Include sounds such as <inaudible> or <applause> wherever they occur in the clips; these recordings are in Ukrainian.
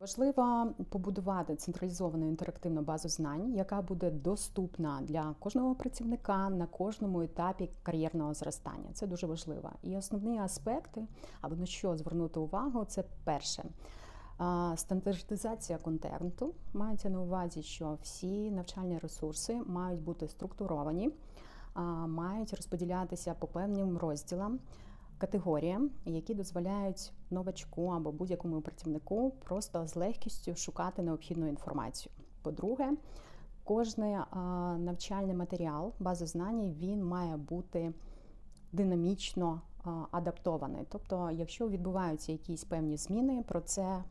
Важливо побудувати централізовану інтерактивну базу знань, яка буде доступна для кожного працівника на кожному етапі кар'єрного зростання. Це дуже важливо. І основні аспекти, або на що звернути увагу, це перше. Стандартизація контенту мається на увазі, що всі навчальні ресурси мають бути структуровані, мають розподілятися по певним розділам категоріям, які дозволяють новачку або будь-якому працівнику просто з легкістю шукати необхідну інформацію. По-друге, кожний навчальний матеріал, база знань, він має бути динамічно адаптований. Тобто, якщо відбуваються якісь певні зміни, про це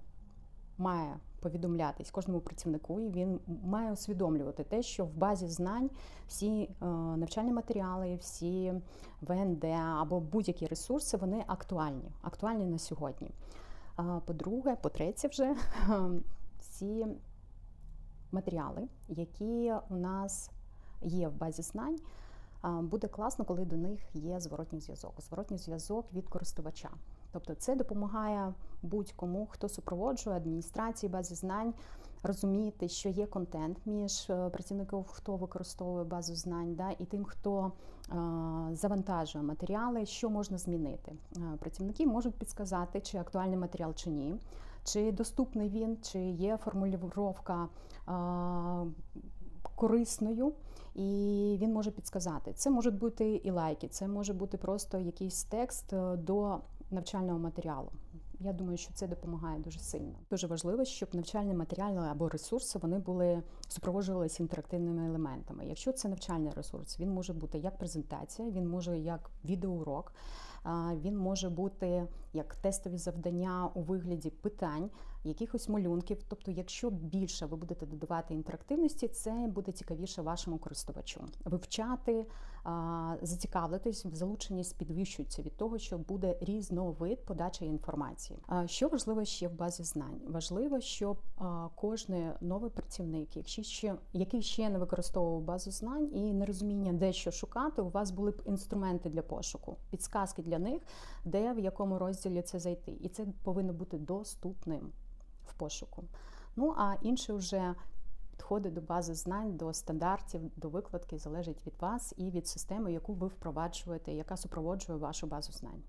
має повідомлятись кожному працівнику, і він має усвідомлювати те, що в базі знань всі е, навчальні матеріали, всі ВНД або будь-які ресурси вони актуальні, актуальні на сьогодні. По-друге, по-третє, вже <laughs> всі матеріали, які у нас є в базі знань. Буде класно, коли до них є зворотній зв'язок. Зворотній зв'язок від користувача. Тобто це допомагає будь-кому, хто супроводжує адміністрації базі знань, розуміти, що є контент між е, працівником, хто використовує базу знань, да, і тим, хто е, завантажує матеріали, що можна змінити. Е, Працівники можуть підсказати, чи актуальний матеріал чи ні, чи доступний він, чи є формулювання корисною, і він може підсказати. Це можуть бути і лайки, це може бути просто якийсь текст до навчального матеріалу. Я думаю, що це допомагає дуже сильно. Дуже важливо, щоб навчальні матеріали або ресурси вони були супроводжувалися інтерактивними елементами. Якщо це навчальний ресурс, він може бути як презентація, він може як відеоурок, він може бути як тестові завдання у вигляді питань, якихось малюнків. Тобто, якщо більше ви будете додавати інтерактивності, це буде цікавіше вашому користувачу. Вивчати, зацікавитись, залученість підвищується від того, що буде різновид подачі інформації. Що важливо ще в базі знань? Важливо, щоб кожний новий працівник, якщо ще який ще не використовував базу знань і нерозуміння, де що шукати, у вас були б інструменти для пошуку, підсказки для них, де в якому розділі це зайти, і це повинно бути доступним в пошуку. Ну а інше вже підходи до бази знань, до стандартів, до викладки залежить від вас і від системи, яку ви впроваджуєте, яка супроводжує вашу базу знань.